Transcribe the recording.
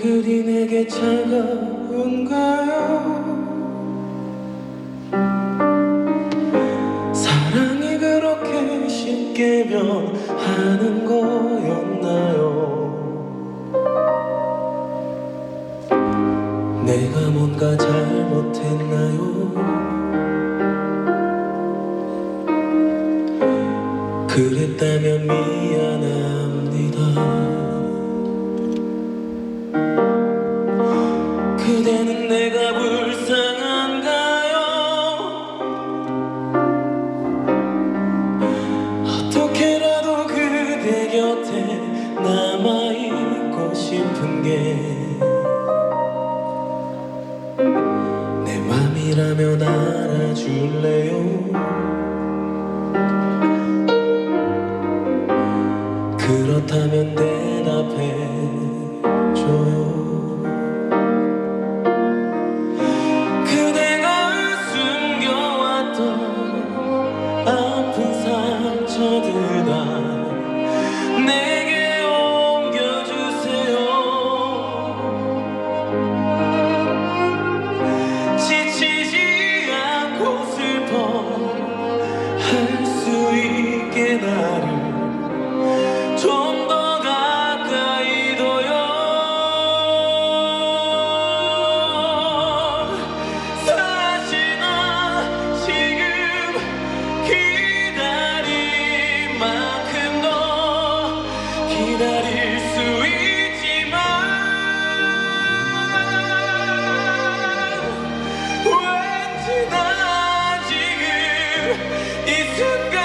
그리 내게 차가운가요? 사랑이 그렇게 쉽게 변하는 거였나요? 내가 뭔가 잘못했나요? 그랬다면 미안합니다. 그대는 내가 불쌍한가요? 어떻게라도 그대 곁에 남아있고 싶은 게 내 맘이라면 알아줄래요? 그렇다면 대답해줘요 It's a